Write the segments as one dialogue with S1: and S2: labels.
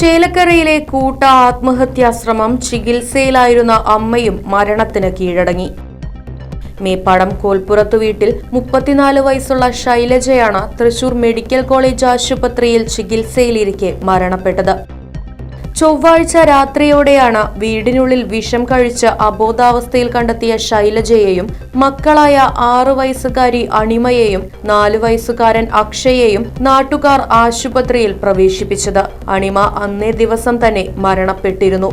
S1: ചേലക്കരയിലെ കൂട്ട ആത്മഹത്യാശ്രമം ചികിത്സയിലായിരുന്ന അമ്മയും മരണത്തിന് കീഴടങ്ങി. മേപ്പാടം കോൽപ്പുറത്തു വീട്ടിൽ മുപ്പത്തിനാല് വയസ്സുള്ള ശൈലജയാണ് തൃശൂർ മെഡിക്കൽ കോളേജ് ആശുപത്രിയിൽ ചികിത്സയിലിരിക്കെ മരണപ്പെട്ടത്. ചൊവ്വാഴ്ച രാത്രിയോടെയാണ് വീടിനുള്ളിൽ വിഷം കഴിച്ച് അബോധാവസ്ഥയിൽ കണ്ടെത്തിയ ശൈലജയെയും മക്കളായ ആറു വയസ്സുകാരി അണിമയെയും നാലു വയസ്സുകാരൻ അക്ഷയെയും നാട്ടുകാർ ആശുപത്രിയിൽ പ്രവേശിപ്പിച്ചത്. അണിമ അന്നേ ദിവസം തന്നെ മരണപ്പെട്ടിരുന്നു.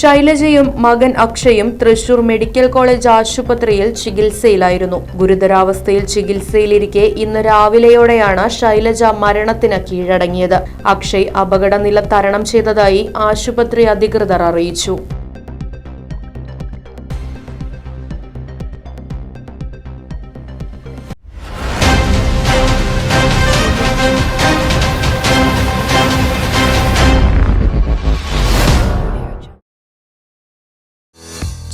S1: ശൈലജയും മകൻ അക്ഷയും തൃശൂർ മെഡിക്കൽ കോളേജ് ആശുപത്രിയിൽ ചികിത്സയിലായിരുന്നു. ഗുരുതരാവസ്ഥയിൽ ചികിത്സയിലിരിക്കെ ഇന്ന് രാവിലെയോടെയാണ് ശൈലജ മരണത്തിന് കീഴടങ്ങിയത്. അക്ഷയ് അപകടനില തരണം ചെയ്തതായി ആശുപത്രി അധികൃതർ അറിയിച്ചു.